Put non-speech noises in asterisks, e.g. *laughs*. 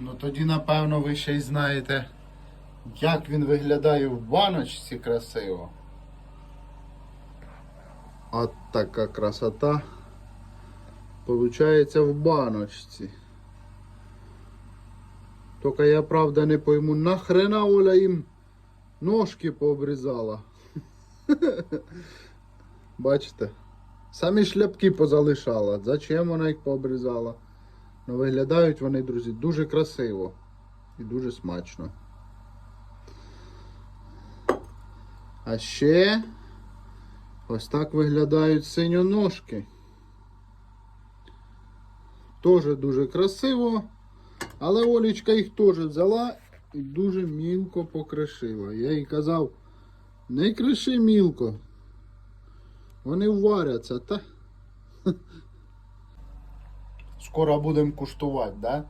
Ну тоді, напевно, ви ще й знаєте, як він виглядає в баночці красиво. От така красота. Получається в баночці. Тільки я правда не пойму, нахрена Оля їм ножки пообрізала. *laughs* Бачите? Самі шляпки позалишала. Зачем вона їх пообрізала? Ну, виглядають вони, друзі, дуже красиво і дуже смачно. А ще ось так виглядають синьоножки. Теж дуже красиво. Але Олічка їх теж взяла і дуже мілко покришила. Я їй казав, не криши мілко. Вони варяться, та? Скоро будемо куштувати, да?